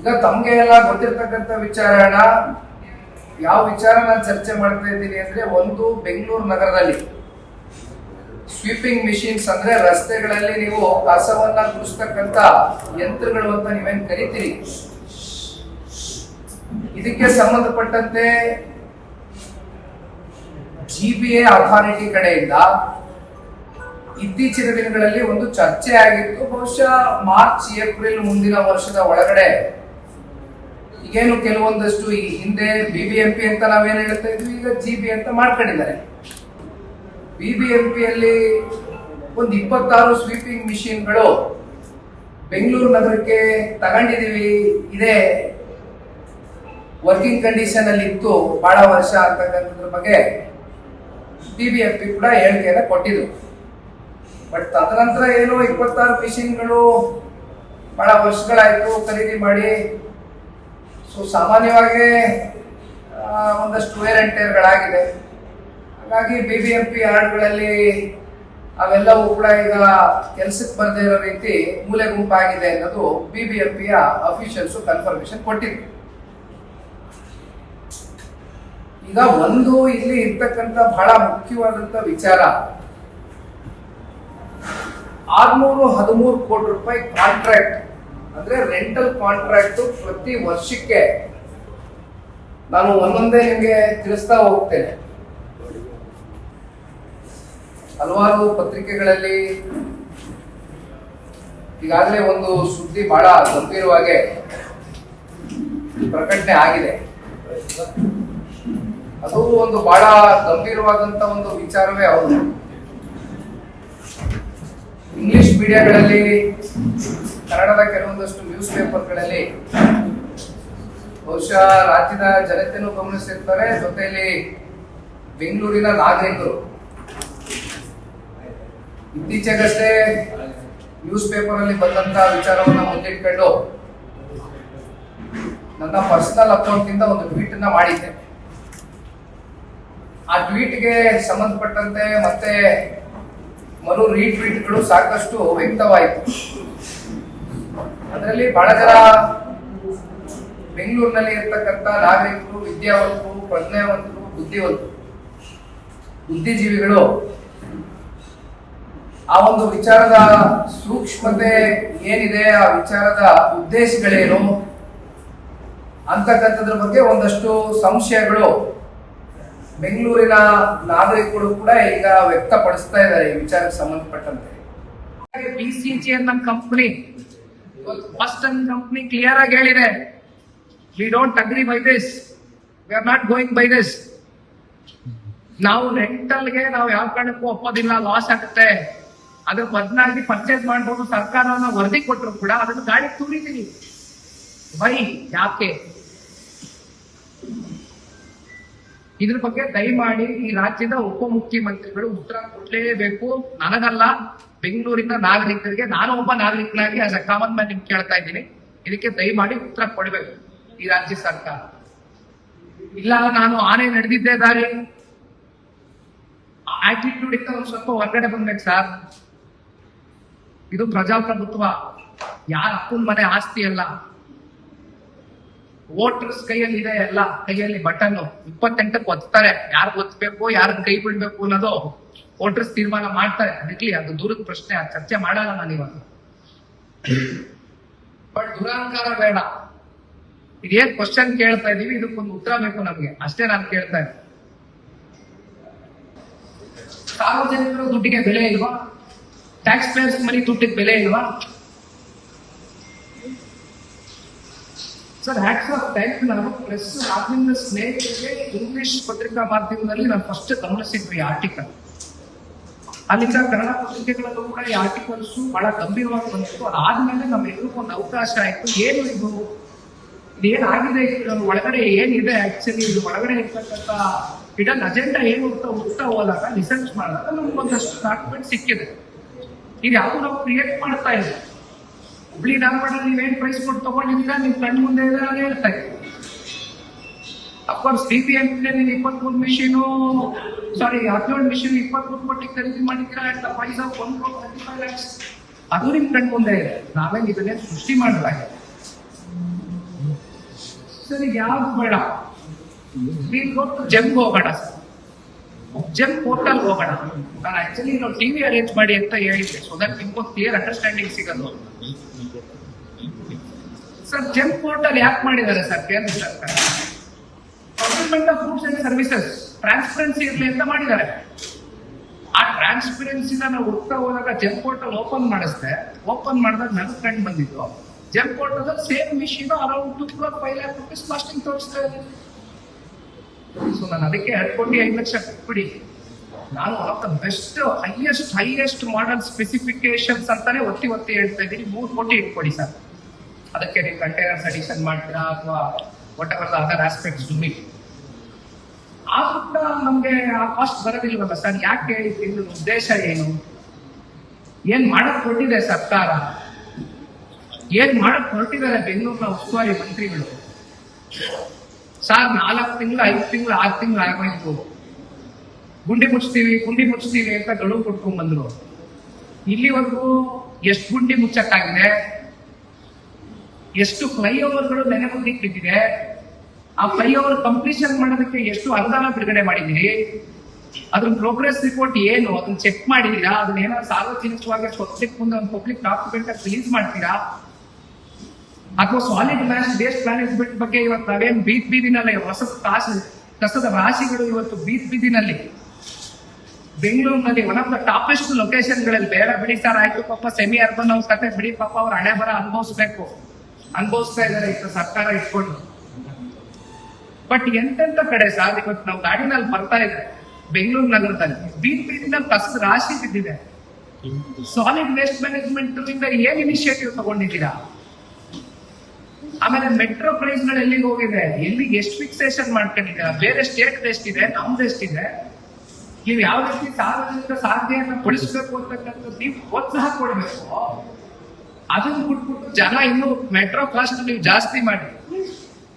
ಈಗ ತಮ್ಗೆ ಎಲ್ಲ ಗೊತ್ತಿರ್ತಕ್ಕಂಥ ವಿಚಾರಣ, ಯಾವ ವಿಚಾರ ನಾನು ಚರ್ಚೆ ಮಾಡ್ತಾ ಇದ್ದೀನಿ ಅಂದ್ರೆ ಒಂದು ಬೆಂಗಳೂರು ನಗರದಲ್ಲಿ. ಸ್ವೀಪಿಂಗ್ ಮಿಷಿನ್ಸ್ ಅಂದ್ರೆ ರಸ್ತೆಗಳಲ್ಲಿ ನೀವು ಕಸವನ್ನ ಗುಡಿಸ್ತಕ್ಕಂಥ ಯಂತ್ರಗಳು ಅಂತ ನೀವೇನ್ ಕರಿತೀರಿ? ಇದಕ್ಕೆ ಸಂಬಂಧಪಟ್ಟಂತೆ ಜಿ ಬಿ ಎ ಅಥಾರಿಟಿ ಕಡೆಯಿಂದ ಇತ್ತೀಚಿನ ದಿನಗಳಲ್ಲಿ ಒಂದು ಚರ್ಚೆ ಆಗಿತ್ತು ಬಹುಶಃ ಮಾರ್ಚ್, ಏಪ್ರಿಲ್ ಮುಂದಿನ ವರ್ಷದ ಒಳಗಡೆ ಈಗೇನು ಕೆಲವೊಂದಷ್ಟು ಈ ಹಿಂದೆ ಬಿ ಬಿ ಎಂ ಪಿ ಅಂತ ನಾವೇನ್ ಹೇಳ್ತಾ ಇದ್ವಿ, ಈಗ ಜಿ ಬಿ ಅಂತ ಮಾಡ್ಕೊಂಡಿದ್ದಾರೆ. ಬಿ ಬಿ ಎಂ ಬಿಬಿಎಂಪಿಯಲ್ಲಿ ಒಂದು ಇಪ್ಪತ್ತಾರು ಸ್ವೀಪಿಂಗ್ ಮಿಷಿನ್ಗಳು ಬೆಂಗಳೂರು ನಗರಕ್ಕೆ ತಗೊಂಡಿದೀವಿ, ಇದೆ ವರ್ಕಿಂಗ್ ಕಂಡೀಷನ್ ಅಲ್ಲಿ ಇತ್ತು ಬಹಳ ವರ್ಷ ಅಂತಕ್ಕಂಥದ್ರ ಬಗ್ಗೆ ಪಿ ಕೂಡ ಹೇಳಿಕೆಯನ್ನ ಕೊಟ್ಟಿದ್ರು. ಬಟ್ ತದನಂತರ ಏನು ಇಪ್ಪತ್ತಾರು ಮಿಷಿನ್ಗಳು ಬಹಳ ವರ್ಷಗಳಾಯ್ತು ಖರೀದಿ ಮಾಡಿ ಸೊ ಸಾಮಾನ್ಯವಾಗಿ ಒಂದಷ್ಟು ವೇರ್ ಅಂಡ್ ಟೇರ್ಗಳಾಗಿದೆ ಹಾಗಾಗಿ ಬಿ ಬಿ ಎಂ ಪಿ ಯಾರ್ಡ್ಗಳಲ್ಲಿ ಅವೆಲ್ಲವೂ ಕೂಡ ಈಗ ಕೆಲಸಕ್ಕೆ ಬರದೇ ಇರೋ ರೀತಿ ಮೂಲೆ ಗುಂಪಾಗಿದೆ ಅನ್ನೋದು ಬಿ ಬಿ ಎಂ ಪಿಯ ಅಫಿಷಿಯಲ್ಸ್ ಕನ್ಫರ್ಮೇಶನ್ ಕೊಟ್ಟಿದ್ರು ಈಗ ಒಂದು ಇಲ್ಲಿ ಇರ್ತಕ್ಕಂಥ ಬಹಳ ಮುಖ್ಯವಾದಂತ ವಿಚಾರ. ಆರ್ನೂರು ಹದಿಮೂರು ಕೋಟಿ ರೂಪಾಯಿ ಕಾಂಟ್ರಾಕ್ಟ್ ಅಂದ್ರೆ ರೆಂಟಲ್ ಕಾಂಟ್ರಾಕ್ಟ್ ಪ್ರತಿ ವರ್ಷಕ್ಕೆ ನಾನು ಒಂದೊಂದೇ ನಿಮಗೆ ತಿಳಿಸ್ತಾ ಹೋಗ್ತೇನೆ. ಹಲವಾರು ಪತ್ರಿಕೆಗಳಲ್ಲಿ ಈಗಾಗಲೇ ಒಂದು ಸುದ್ದಿ ಬಹಳ ಗಂಭೀರವಾಗಿ ಪ್ರಕಟಣೆ ಆಗಿದೆ. ಅದು ಒಂದು ಬಹಳ ಗಂಭೀರವಾದಂತ ಒಂದು ವಿಚಾರವೇ ಹೌದು. ಇಂಗ್ಲಿಷ್ ಮೀಡಿಯಾಗಳಲ್ಲಿ ಕನ್ನಡದ ಕೆಲವೊಂದಷ್ಟು ನ್ಯೂಸ್ ಪೇಪರ್ಗಳಲ್ಲಿ ಬಹುಶಃ ರಾಜ್ಯದ ಜನತೆಯನ್ನು ಗಮನಿಸಿರ್ತಾರೆ. ಜೊತೆಯಲ್ಲಿ ಬೆಂಗಳೂರಿನ ನಾಗರಿಕರು. ಇತ್ತೀಚೆಗಷ್ಟೇ ನ್ಯೂಸ್ ಪೇಪರ್ ಅಲ್ಲಿ ಬಂದಂತ ವಿಚಾರವನ್ನ ಮುಂದಿಟ್ಕೊಂಡು ನನ್ನ ಪರ್ಸನಲ್ ಅಕೌಂಟ್ ಇಂದ ಒಂದು ಟ್ವೀಟ್ ಅನ್ನ ಮಾಡಿದ್ದೆ. ಆ ಟ್ವೀಟ್ಗೆ ಸಂಬಂಧಪಟ್ಟಂತೆ ಮತ್ತೆ ಮರು ರೀಟ್ವೀಟ್ಗಳು ಸಾಕಷ್ಟು ವ್ಯಕ್ತವಾಯಿತು ಅದರಲ್ಲಿ ಬಹಳ ಜನ ಬೆಂಗಳೂರಿನಲ್ಲಿ ಇರ್ತಕ್ಕಂಥ ನಾಗರಿಕರು, ವಿದ್ಯಾವಂತರು, ಪ್ರಜ್ಞಾವಂತರು, ಬುದ್ಧಿವಂತರು, ಬುದ್ಧಿಜೀವಿಗಳು, ಆ ಒಂದು ವಿಚಾರದ ಸೂಕ್ಷ್ಮತೆ ಏನಿದೆ, ಆ ವಿಚಾರದ ಉದ್ದೇಶಗಳೇನು ಅಂತಕ್ಕಂಥದ್ರ ಬಗ್ಗೆ ಒಂದಷ್ಟು ಸಂಶಯಗಳು ಬೆಂಗಳೂರಿನ ನಾಗರಿಕರು ಕೂಡ ಈಗ ವ್ಯಕ್ತಪಡಿಸ್ತಾ ಇದ್ದಾರೆ ಈ ವಿಚಾರಕ್ಕೆ ಸಂಬಂಧಪಟ್ಟಂತೆ. ಪಿ ಸಿ ಜಿ ಅನ್ನೋ ಕಂಪ್ನಿ ಅಂಡ್ ಕಂಪ್ನಿ ಕ್ಲಿಯರ್ ಆಗಿ ಹೇಳಿದೆ. We don't agree by this we are not going by this ನಾವು ರೆಂಟಲ್ಗೆ ನಾವು ಯಾವ ಕಾರಣಕ್ಕೂ ಒಪ್ಪೋದಿಲ್ಲ ಲಾಸ್ ಆಗುತ್ತೆ. ಅದ್ರ ಬದಲಾಗಿ ಪರ್ಚೇಸ್ ಮಾಡ್ಬೋದು ಸರ್ಕಾರ ವರದಿ ಕೊಟ್ಟರು ಕೂಡ ಅದನ್ನು ಗಾಡಿ ತೂರಿದೀವಿ ಬೈ ಯಾಕೆ? ಇದ್ರ ಬಗ್ಗೆ ದಯಮಾಡಿ ಈ ರಾಜ್ಯದ ಉಪಮುಖ್ಯಮಂತ್ರಿಗಳು ಉತ್ತರ ಕೊಡ್ಲೇಬೇಕು. ನನಗಲ್ಲ, ಬೆಂಗಳೂರಿನ ನಾಗರಿಕರಿಗೆ, ನಾನು ಒಬ್ಬ ನಾಗರಿಕನಾಗಿ ಆಸ್ ಕಾಮನ್ ಮ್ಯಾನ್ ನಿಮ್ಗೆ ಕೇಳ್ತಾ ಇದ್ದೀನಿ. ಇದಕ್ಕೆ ದಯಮಾಡಿ ಉತ್ತರ ಕೊಡಬೇಕು ಈ ರಾಜ್ಯ ಸರ್ಕಾರ. ಇಲ್ಲ, ನಾನು ಆನೆ ನಡೆದಿದ್ದೇ ದಾರಿ. ಆಟಿಟ್ಯೂಡ್ ಇಂದ ಒಂದು ಸ್ವಲ್ಪ ಹೊರಗಡೆ ಬಂದ್ಬೇಕು ಸರ್ ಇದು ಪ್ರಜಾಪ್ರಭುತ್ವ. ಯಾರ ಅಪ್ಪನ ಮನೆ ಆಸ್ತಿ ಅಲ್ಲ. ವೋಟರ್ಸ್ ಕೈಯಲ್ಲಿ ಇದೆ ಎಲ್ಲ, ಕೈಯಲ್ಲಿ ಬಟನ್ ಇಪ್ಪತ್ತೆಂಟಕ್ಕೆ ಒತ್ತಾರೆ. ಯಾರು ಒತ್ತಬೇಕು ಯಾರು ಕೈ ಬಿಡ್ಬೇಕು ಅನ್ನೋದು ವೋಟರ್ಸ್ ತೀರ್ಮಾನ ಮಾಡ್ತಾರೆ. ಅದಕ್ಕೆ ಅದು ದೂರದ ಪ್ರಶ್ನೆ ಚರ್ಚೆ ಮಾಡಲ್ಲ ನಾನು ಇವಾಗ. ಬಟ್ ದುರಹಂಕಾರ ಬೇಡ. ಇದೇನ್ ಕ್ವಶನ್ ಕೇಳ್ತಾ ಇದೀವಿ ಇದಕ್ಕೊಂದು ಉತ್ತರ ಬೇಕು ನಮ್ಗೆ. ಅಷ್ಟೇ ನಾನು ಕೇಳ್ತಾ ಇದ್ದೆ ಸಾರ್ವಜನಿಕರ ದುಡ್ಡಿಗೆ ಬೆಲೆ ಇಲ್ವಾ? ಟ್ಯಾಕ್ಸ್ ಪೇಯರ್ಸ್ ಮನಿ ದುಡ್ಡಿಗೆ ಬೆಲೆ ಇಲ್ವಾ? ಸರ್ ಹ್ಯಾಟ್ಸ್ ಆಫ್ ಟೈಮ್ ನಾನು ಪ್ರೆಸ್ ಆದ್ರಿಂದ ಸ್ನೇಹಿತರಿಗೆ ಇಂಗ್ಲಿಷ್ ಪತ್ರಿಕಾ ಮಾಧ್ಯಮದಲ್ಲಿ ನಾನು ಫಸ್ಟ್ ಗಮನಿಸಿದ್ವಿ ಈ ಆರ್ಟಿಕಲ್ ಅಲ್ಲಿಂದ ಕನ್ನಡ ಪತ್ರಿಕೆಗಳಲ್ಲೂ ಕೂಡ ಈ ಆರ್ಟಿಕಲ್ಸ್ ಬಹಳ ಗಂಭೀರವಾಗಿ ಬಂದಿತ್ತು. ಅದಾದ್ಮೇಲೆ ನಮ್ಮೆಲ್ಲರಿಗೂ ಒಂದು ಅವಕಾಶ ಆಯ್ತು. ಏನು ಇದು? ಇದೇನಾಗಿದೆ ಇದ್ರ ಒಳಗಡೆ ಏನಿದೆ ಆಕ್ಚುಲಿ ಇದು ಒಳಗಡೆ ಇರ್ತಕ್ಕಂಥ ಇಡನ್ ಅಜೆಂಡಾ ಏನು ಅಂತ ಹೋಗ್ತಾ ಹೋದಾಗ ರಿಸರ್ಚ್ ಮಾಡಿದಾಗ ನಮ್ಗೆ ಒಂದಷ್ಟು ಡಾಕ್ಯುಮೆಂಟ್ ಸಿಕ್ಕಿದೆ. ಇದು ಯಾವುದು ನಾವು ಕ್ರಿಯೇಟ್ ಮಾಡ್ತಾ ಇಲ್ಲ ಹುಬ್ಳಿ ಧಾರವಾಡ ನೀವೇನ್ ಪ್ರೈಸ್ ಕೊಟ್ಟು ತಗೊಂಡಿದ್ದೀರಾ? ನಿಮ್ ಕಣ್ ಮುಂದೆ ಇದೆ ನಾನು ಹೇಳ್ತಾ ಇದ್ದೀನಿ of course B P M ಇಪ್ಪತ್ಮೂರು ಮಿಷಿನು ಸಾರಿ ಹದಿನೇಳು ಮಿಷಿನ್ ಇಪ್ಪತ್ಮೂರು ಕೋಟಿ ಖರೀದಿ ಮಾಡಿದ್ದೀರಾ? At the price of one lakhs ಅದು ನಿಮ್ ಕಣ್ ಮುಂದೆ ಇದೆ. ನಾವೇ ಇದನ್ನೇ ಸೃಷ್ಟಿ ಮಾಡಲಾಗಿದೆ ಸರಿ, ಯಾವ್ದು ಬೇಡ. ನೀವು ಕೊಟ್ಟು ಜಂಪ್ ಹೋಗೋಣ ಸರ್ ಜಂಪ್ ಪೋರ್ಟಲ್ ಹೋಗೋಣ ನಾನು ಆಕ್ಚುಲಿ ನಾವು ಟಿವಿ ಅರೇಂಜ್ ಮಾಡಿ ಅಂತ ಹೇಳಿದ್ದೆ. ಸೊ ದಟ್ ನಿಮ್ಗೊಂದು ಕ್ಲಿಯರ್ ಅಂಡರ್ಸ್ಟ್ಯಾಂಡಿಂಗ್ ಸಿಗೋದು ಸರ್ ಜಂಪ್ ಪೋರ್ಟಲ್ ಯಾಕೆ ಮಾಡಿದ್ದಾರೆ ಸರ್, ಕೇಂದ್ರ ಸರ್ಕಾರ? Government of foods and services transparency ಇರಲಿ ಅಂತ ಮಾಡಿದ್ದಾರೆ. ಆ ಟ್ರಾನ್ಸ್ಪರೆನ್ಸಿನ ನಾವು ಹುಡ್ತಾ ಹೋದಾಗ ಜಂಪ್ ಪೋರ್ಟಲ್ ಓಪನ್ ಮಾಡಿಸ್ದೆ. ಓಪನ್ ಮಾಡಿದಾಗ ನನಗೆ ಫ್ರೆಂಡ್ ಬಂದಿದ್ದು. Jump portal same machine around two clock five lakh rupees costing ತೋರಿಸ್ತಾ ಇದೆ ಸೊ ನಾನು ಅದಕ್ಕೆ ಎರಡು ಐದು ಲಕ್ಷ ಕೊಟ್ಬಿಡಿ. ನಾನು of best highest highest model specifications ಅಂತಾನೆ ಒತ್ತಿ ಒತ್ತಿ ಹೇಳ್ತಾ ಇದ್ದೀನಿ. ಮೂರು ಕೋಟಿ ಇಟ್ಕೊಡಿ ಸರ್. ಅದಕ್ಕೆ ನೀವು ಕಂಟೈನರ್ಸ್ ಅಡಿಷನ್ ಮಾಡ್ತೀರಾ ಅಥವಾ whatever other aspects to meet ಆ ಕೂಡ ನಮ್ಗೆ ಆ ಕಾಸ್ಟ್ ಬರೋದಿಲ್ವಲ್ಲ ಸರ್ ಯಾಕೆ ಇದ್ರ ಉದ್ದೇಶ ಏನು? ಏನ್ ಮಾಡಕ್ ಕೊಟ್ಟಿದೆ ಸರ್ಕಾರ? ಏನ್ ಮಾಡಕ್ ಹೊರಟಿದ್ದಾರೆ ಬೆಂಗಳೂರಿನ ಉಸ್ತುವಾರಿ ಮಂತ್ರಿಗಳು? ಸರ್ ನಾಲ್ಕು ತಿಂಗಳು, ಐದು ತಿಂಗಳು, ಆರು ತಿಂಗಳು ಆಗೋಯ್ತು. ಗುಂಡಿ ಮುಚ್ತೀವಿ ಗುಂಡಿ ಮುಚ್ತೀವಿ ಅಂತ ಗಡುವು ಕೊಟ್ಕೊಂಡ್ ಬಂದ್ರು. ಇಲ್ಲಿವರೆಗೂ ಎಷ್ಟು ಗುಂಡಿ ಮುಚ್ಚಕ್ಕಾಗಿದೆ? ಎಷ್ಟು ಫ್ಲೈಓವರ್ಗಳು ನೆನೆ ಮುಂದಿಗೆ ಬಿದ್ದಿದೆ, ಆ ಫ್ಲೈಓವರ್ ಕಂಪ್ಲೀಷನ್ ಮಾಡೋದಕ್ಕೆ ಎಷ್ಟು ಅನುದಾನ ಬಿಡುಗಡೆ ಮಾಡಿದ್ದೀರಿ? ಅದ್ರ ಪ್ರೋಗ್ರೆಸ್ ರಿಪೋರ್ಟ್ ಏನು? ಅದನ್ನ ಚೆಕ್ ಮಾಡಿದೀರಾ ಅದನ್ನ ಏನಾದ್ರು ಸಾರ್ವಜನಿಕವಾಗಿ ಪಬ್ಲಿಕ್ ಮುಂದೆ ಒಂದು ಪಬ್ಲಿಕ್ ಡಾಕ್ಯುಮೆಂಟ್ ರಿಲೀಸ್ ಮಾಡ್ತೀರಾ? ಅಥವಾ ಸಾಲಿಡ್ ಮ್ಯಾಚ್ ಬೇಸ್ಡ್ ಮ್ಯಾನೇಜ್ಮೆಂಟ್ ಬಗ್ಗೆ ಇವತ್ತು ನಾವೇನ್ ಬೀದ್ ಬೀದಿನಲ್ಲಿ ಹೊಸ ಕಾಸು ಕಸದ ರಾಶಿಗಳು ಇವತ್ತು ಬೀದ್ ಬೀದಿನಲ್ಲಿ? ಬೆಂಗಳೂರಿನಲ್ಲಿ ಒನ್ ಆಫ್ ದ ಟಾಪೆಸ್ಟ್ ಲೊಕೇಶನ್ಗಳಲ್ಲಿ ಬೇಡ ಬಿಡಿ ಸರ್ ಆಯ್ತು ಪಾಪ ಸೆಮಿ ಅರ್ಬನ್ ಅವ್ರ ಕತೆ ಬಿಡಿ ಪಾಪ, ಅವ್ರ ಹಣೆ ಬರ ಅನುಭವಿಸ್ಬೇಕು. ಅನುಭವಿಸ್ತಾ ಇದಾರೆ ಇಷ್ಟ ಸರ್ಕಾರ ಇಟ್ಕೊಂಡು. ಬಟ್ ಎಂತೆಂತ ಕಡೆ ಸರ್ ಇವತ್ತು ನಾವು ಗಾಡಿನಲ್ಲಿ ಬರ್ತಾ ಇದೆ ಬೆಂಗಳೂರು ನಗರದಲ್ಲಿ. ಬೀದ್ ಬೀದಿನ ಕಸ ರಾಶಿ ಬಿದ್ದಿದೆ. ಸಾಲಿಡ್ ವೇಸ್ಟ್ ಮ್ಯಾನೇಜ್ಮೆಂಟ್ ಇಂದ ಏನ್ ಇನಿಷಿಯೇಟಿವ್ ತಗೊಂಡಿದ್ದೀರಾ? ಆಮೇಲೆ ಮೆಟ್ರೋ ಪ್ರೈಸ್ಗಳು ಎಲ್ಲಿಗೆ ಹೋಗಿದೆ? ಎಲ್ಲಿಗೆ ಎಷ್ಟು ಫಿಕ್ಸೇಷನ್ ಮಾಡ್ಕೊಂಡಿದ್ದೀರಾ? ಬೇರೆ ಸ್ಟೇಟ್ ಎಷ್ಟಿದೆ? ನಮ್ದು ಎಷ್ಟಿದೆ? ನೀವು ಯಾವ ರೀತಿ ಸಾರ್ವಜನಿಕ ಸಾರಿಗೆಯನ್ನ ಕೊಡಿಸ್ಬೇಕು ಅಂತಕ್ಕಂಥದ್ದು ನೀವು ಪ್ರೋತ್ಸಾಹ ಕೊಡಬೇಕು. ಅದನ್ನ ಬಿಟ್ಬಿಟ್ಟು ಜನ ಇನ್ನು ಮೆಟ್ರೋ ಕಾಸ್ಟ್ ನೀವು ಜಾಸ್ತಿ ಮಾಡಿ.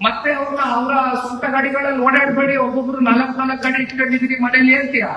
ಮತ್ತೆ ಅವ್ರನ್ನ ಅವರ ಸ್ವಂತ ಗಾಡಿಗಳಲ್ಲಿ ಓಡಾಡಬೇಡಿ, ಒಬ್ಬೊಬ್ರು ನಾಲ್ಕು ನಾಲ್ಕು ಗಾಡಿ ಇಟ್ಕೊಂಡಿದ್ದೀರಿ ಮನೇಲಿ ಹೇಳ್ತೀರಾ